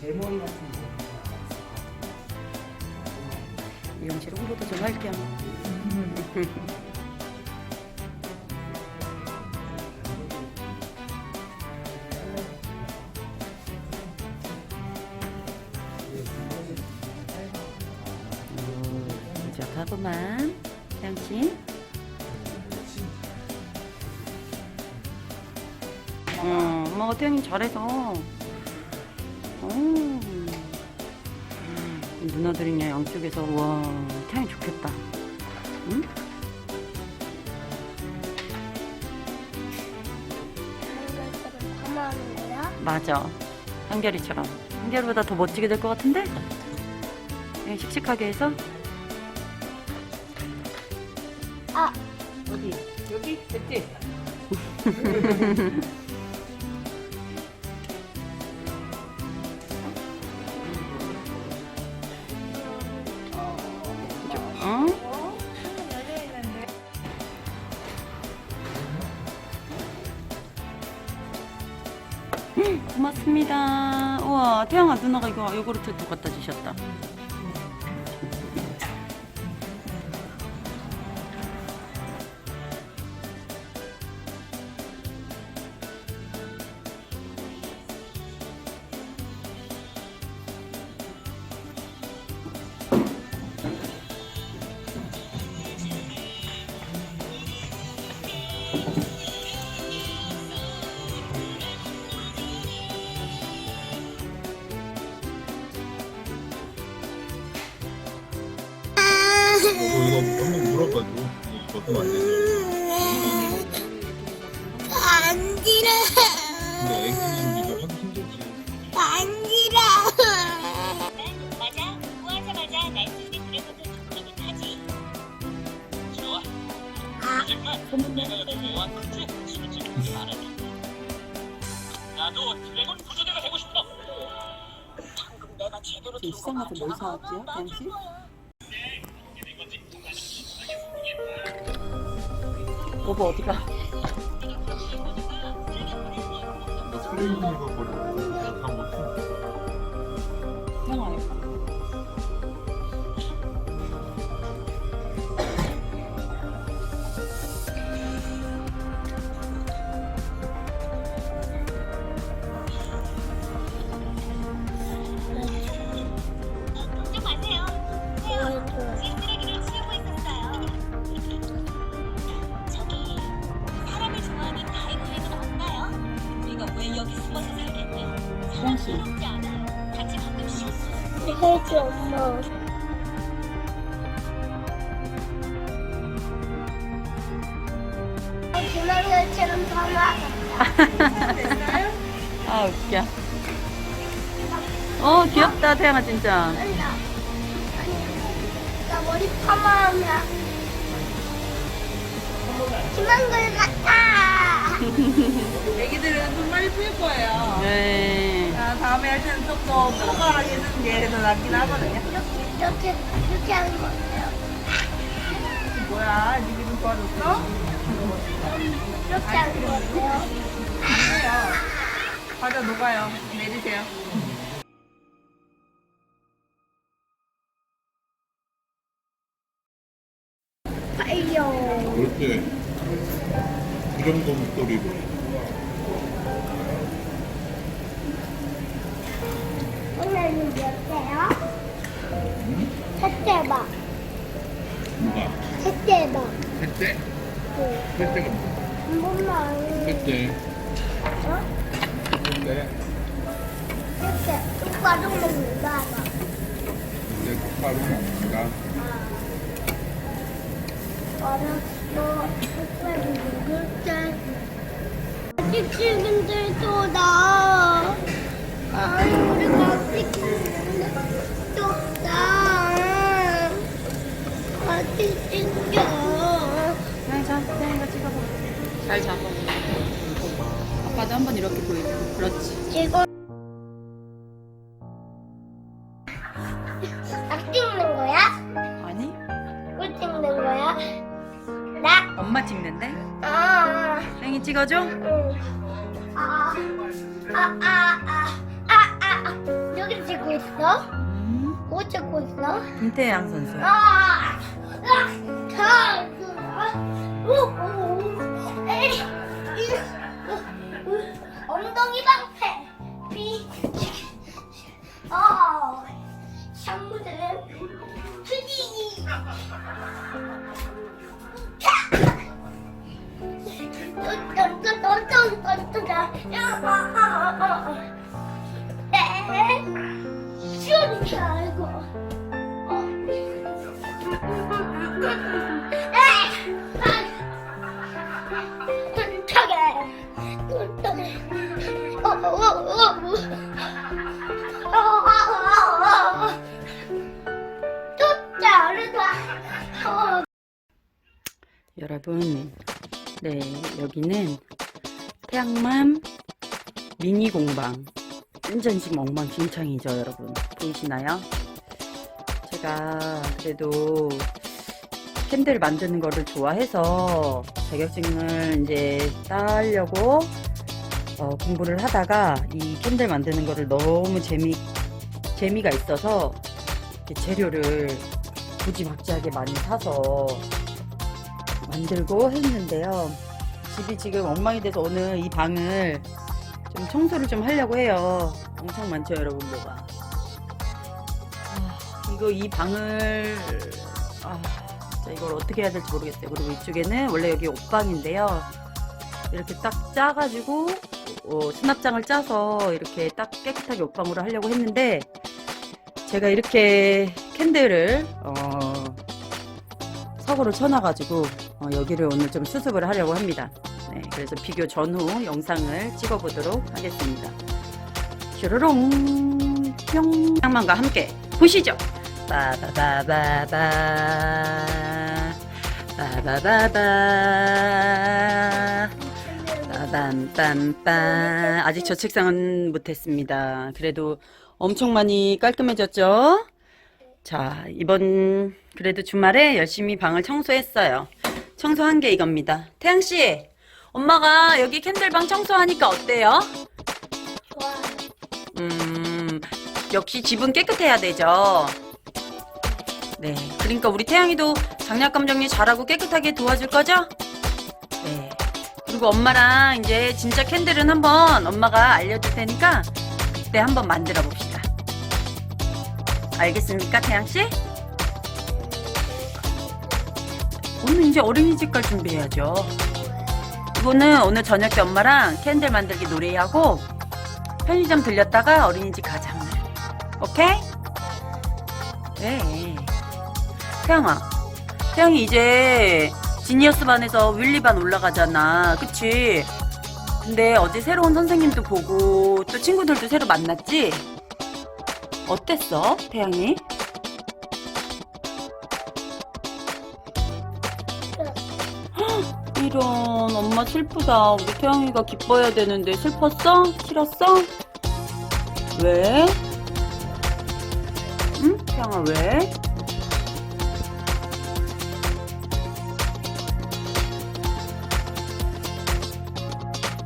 제모이 같은 거. 미용실 홍보도 좀할 겸. 부족하구만, 양친. 어, 엄마가 태양이 잘해서. 오. 누나들이 그냥 양쪽에서 와 태양이 좋겠다. 응? 거야? 맞아. 한결이처럼. 한결보다 더 멋지게 될 것 같은데? 그냥 씩씩하게 해서. 아, 어디? 여기? 됐지? 고맙습니다. 우와, 태양아 누나가 이거 요구르트도 갖다 주셨다. 벗으면 안 되지. 간지러. 근데 이거 하기 힘들지. 크지 솔직히 말해. 나도 드래곤 구조대가 되고 싶어. 방금 내가 제대로 들고 시장에서 뭘 사왔지요, 태양 여보 어디가? 플레이팅 이거 버리 쉬었어요. 해지 엄마. 조랑이처럼 담아. 아 웃겨. 어 귀엽다 태양아 진짜. 나 머리 파마하면 걸 같아. 애기들은 정말 예쁠 거예요. 네. 자, 다음에 할 때는 좀 더 포괄하게 해주는 게 더 낫긴 하거든요. 이렇게 이렇게 이렇게 하는 거예요. 뭐야, 니기 좀 도와줬어? 이렇게 하는 거예요. 그래요. 과자 녹아요. 내리세요. 빨려. 그렇게 이 정도 목소리로. 오늘은 몇 대요? 셋대 봐. 누가? 셋대 봐. 셋째? 그, 셋째가 뭐야? 한 번만. 셋째. 어? 셋째. 이렇게 똑바로 먹는 거 알아. 이제 똑바로 먹는다. 알았어. 똑바로 먹을게. 아직 친구들도 나. 아빠도 한번 이렇게 보여줘. 그렇지. 이거 딱 찍는 거야? 아니? 꿀 찍는 거야? 나? 엄마 찍는데? 아, 태양이 찍어줘? 응. 아, 아, 아, 아, 아, 아, 아. 여기 있어? 음, 뭐 찍고 있어? 김태양 선수. 아! 아! 자! 우! 우! 에이! 이! 우! 우! 엉덩이 방패! 비! 어! 샤무들 푸디! 네. 여러분, 네, 여기는 태양맘 미니 공방. 완전 지금 엉망진창이죠, 여러분. 보이시나요? 제가 그래도 캔들 만드는 거를 좋아해서 자격증을 이제 따려고 어, 공부를 하다가 이 캔들 만드는 거를 너무 재미, 재미가 있어서 재료를 무지막지하게 많이 사서 만들고 했는데요. 집이 지금 엉망이 돼서 오늘 이 방을 좀 청소를 좀 하려고 해요. 엄청 많죠, 여러분, 뭐가. 아, 이거 이 방을, 아, 진짜 이걸 어떻게 해야 될지 모르겠어요. 그리고 이쪽에는 원래 여기 옷방인데요. 이렇게 딱 짜가지고, 어, 수납장을 짜서 이렇게 딱 깨끗하게 옷방으로 하려고 했는데, 제가 이렇게 캔들을, 어, 석으로 쳐놔가지고, 어, 여기를 오늘 좀 수습을 하려고 합니다. 네, 그래서 비교 전후 영상을 찍어보도록 하겠습니다. 슈르롱 뿅 양만과 함께 보시죠. 빠바바바바 빠바바바 빠밤빰빰 아직 저 책상은 못했습니다. 그래도 엄청 많이 깔끔해졌죠? 자, 이번 그래도 주말에 열심히 방을 청소했어요. 청소한 게 이겁니다. 태양씨, 엄마가 여기 캔들방 청소하니까 어때요? 음, 역시 집은 깨끗해야 되죠. 네. 그러니까 우리 태양이도 장난감 정리 잘하고 깨끗하게 도와줄 거죠? 네. 그리고 엄마랑 이제 진짜 캔들은 한번 엄마가 알려줄 테니까 그때 한번 만들어 봅시다. 알겠습니까, 태양씨? 오늘 이제 어린이집 갈 준비해야죠. 이거는 오늘 저녁 때 엄마랑 캔들 만들기 놀이하고 편의점 들렸다가 어린이집 가자. 오케이? 네. 태양아, 태양이 이제 지니어스 반에서 윌리 반 올라가잖아. 그치? 근데 어제 새로운 선생님도 보고 또 친구들도 새로 만났지? 어땠어, 태양이? 이런 엄마 슬프다. 우리 태양이가 기뻐야 되는데 슬펐어? 싫었어? 왜? 응? 태양아 왜?